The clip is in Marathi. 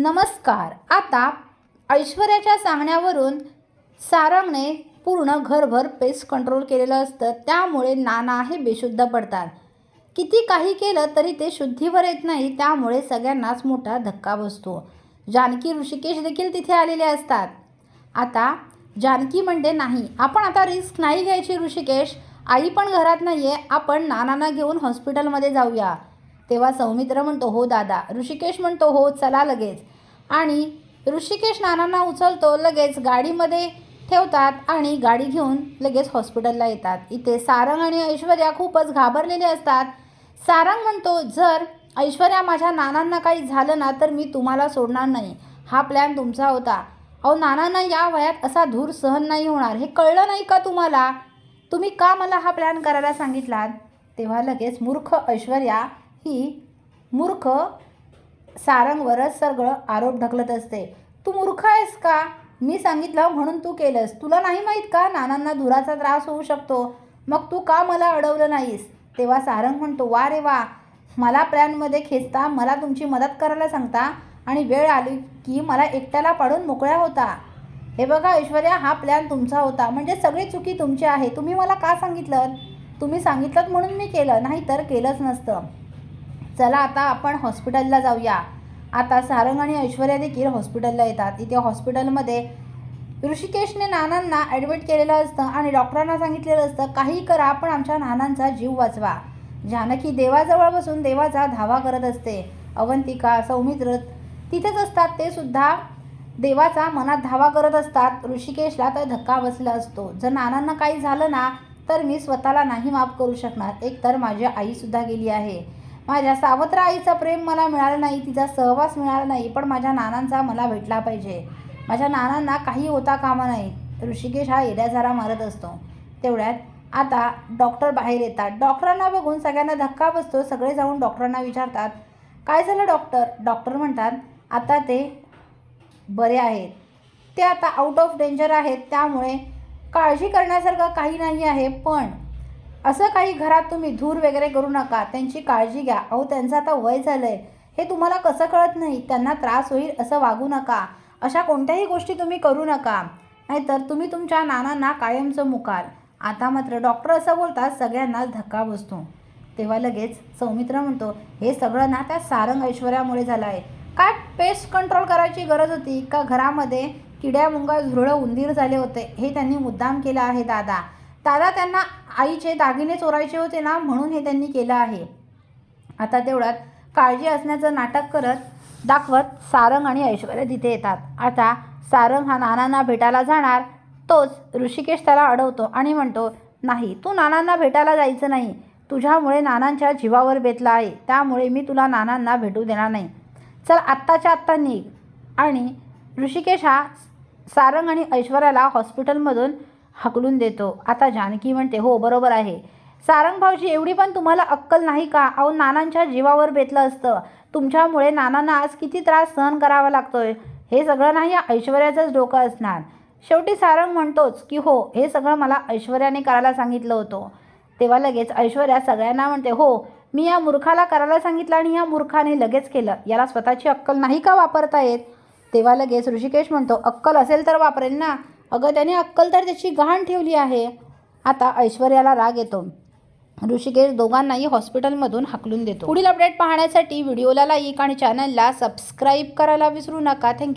नमस्कार. आता ऐश्वर्याच्या सांगण्यावरून सारंगने पूर्ण घरभर पेस्ट कंट्रोल केलेलं असतं. त्यामुळे नाना हे बेशुद्ध पडतात. किती काही केलं तरी ते शुद्धीवर येत नाही. त्यामुळे सगळ्यांनाच मोठा धक्का बसतो. जानकी ऋषिकेश देखील तिथे आलेले असतात. आता जानकी म्हणते नाही आपण आता रिस्क नाही घ्यायची ऋषिकेश. आई पण घरात नाही आहे आपण नानांना घेऊन हॉस्पिटलमध्ये जाऊया. तेव्हा सौमित्र म्हणतो हो दादा. ऋषिकेश म्हणतो हो चला लगेच. आणि ऋषिकेश नानांना उचलतो लगेच गाडीमध्ये ठेवतात आणि गाडी घेऊन लगेच हॉस्पिटलला येतात. इथे सारंग आणि ऐश्वर्या खूपच घाबरलेले असतात. सारंग म्हणतो जर ऐश्वर्या माझ्या नानांना काही झालं ना तर मी तुम्हाला सोडणार नाही. हा प्लॅन तुमचा होता. अहो नानांना या वयात असा धूर सहन नाही होणार. हे कळलं नाही का तुम्हाला? तुम्ही का मला हा प्लॅन करायला सांगितलात? तेव्हा लगेच मूर्ख ऐश्वर्या ही मूर्ख सारंगवरच सगळं आरोप ढकलत असते. तू मूर्ख आहेस का? मी सांगितलं म्हणून तू केलंस. तुला नाही माहीत का? नानांना धुराचा त्रास होऊ शकतो. मग तू का मला अडवलं नाहीस? तेव्हा सारंग म्हणतो वा रे वा. मला प्लॅनमध्ये खेचता मला तुमची मदत करायला सांगता आणि वेळ आली की मला एकट्याला पाडून मोकळ्या होता. हे बघा ऐश्वर्या हा प्लॅन तुमचा होता. म्हणजे सगळी चुकी तुमची आहे. तुम्ही मला का सांगितलं? तुम्ही सांगितलं म्हणून मी केलं. नाही तर केलंच नसतं. चला आता आपण हॉस्पिटलला जाऊया. आता सारंग आणि ऐश्वर्या देखील हॉस्पिटलला येतात. इथे हॉस्पिटलमध्ये ऋषिकेशने नानांना ॲडमिट केलेलं असतं आणि डॉक्टरांना सांगितलेलं असतं काही करा पण आमच्या नानांचा जीव वाचवा. जानकी देवाजवळ बसून देवाचा धावा करत असते. अवंतिका सौमित्र तिथेच असतात. ते सुद्धा देवाचा मनात धावा करत असतात. ऋषिकेशला तर धक्का बसला असतो. जर नानांना काही झालं ना तर मी स्वतःला नाही माफ करू शकणार. एक तर माझी आईसुद्धा गेली आहे. माझ्या सावत्र आईचं प्रेम मला मिळालं नाही तिचा सहवास मिळाला नाही पण माझ्या नानांचा मला भेटला पाहिजे. माझ्या नानांना काही होता कामा नाही ऋषिकेश हा येड्याझारा मारत असतो. तेवढ्यात आता डॉक्टर बाहेर येतात. डॉक्टरांना बघून सगळ्यांना धक्का बसतो. सगळे जाऊन डॉक्टरांना विचारतात काय झालं डॉक्टर? डॉक्टर म्हणतात आता ते बरे आहेत. ते आता आउट ऑफ डेंजर आहेत. त्यामुळे काळजी करण्यासारखं काही नाही आहे. पण असं काही घरात तुम्ही धूर वगैरे करू नका त्यांची काळजी घ्या. अहो त्यांचं आता वय झालं आहे हे तुम्हाला कसं कळत नाही? त्यांना त्रास होईल असं वागू नका. अशा कोणत्याही गोष्टी तुम्ही करू नका. नाहीतर तुम्ही तुमच्या नानांना कायमचं मुकाल. आता मात्र डॉक्टर असं बोलतात सगळ्यांनाच धक्का बसतो. तेव्हा लगेच सौमित्र म्हणतो हे सगळं ना त्या सारंग ऐश्वर्यामुळे झालं आहे काय पेस्ट कंट्रोल करायची गरज होती? का घरामध्ये किड्या मुंगा झुरळं उंदीर झाले होते? हे त्यांनी मुद्दाम केलं आहे दादा. दादा त्यांना आईचे दागिने चोरायचे होते ना म्हणून हे त्यांनी केलं आहे. आता तेवढ्यात काळजी असण्याचं नाटक करत दाखवत सारंग आणि ऐश्वर्या तिथे येतात. आता सारंग हा नानांना भेटायला जाणार. तोच ऋषिकेश त्याला अडवतो आणि म्हणतो नाही तू नानांना भेटायला जायचं नाही. तुझ्यामुळे नानांच्या जीवावर बेतला आहे. त्यामुळे मी तुला नानांना भेटू देणार नाही. चल आत्ताच्या आत्ता निघ. आणि ऋषिकेश हा सारंग आणि ऐश्वर्याला हॉस्पिटलमधून हकलून देतो. आता जानकी म्हणते हो बरोबर आहे. सारंग भाऊजी एवढी पण तुम्हाला अक्कल नाही का? अहो नानांच्या जीवावर बेतलं असतं. तुमच्यामुळे नानांना आज किती त्रास सहन करावा लागतोय. हे सगळं नाही या ऐश्वर्याचंच डोकं असणार. शेवटी सारंग म्हणतोच की हो हे सगळं मला ऐश्वर्याने करायला सांगितलं होतं. तेव्हा लगेच ऐश्वर्या सगळ्यांना म्हणते हो मी या मूर्खाला करायला सांगितलं आणि या मूर्खाने लगेच केलं. याला स्वतःची अक्कल नाही का वापरता येत? तेव्हा लगेच ऋषिकेश म्हणतो अक्कल असेल तर वापरेल ना. अगं त्याने अक्कल तर त्याची गहाण ठेवली आहे. आता ऐश्वर्याला राग येतो. ऋषिकेश दोघांनाही हॉस्पिटलमधून हाकलून देतो. पुढील अपडेट पाहण्यासाठी व्हिडिओला लाईक आणि चॅनलला सबस्क्राईब करायला विसरू नका. थँक्यू.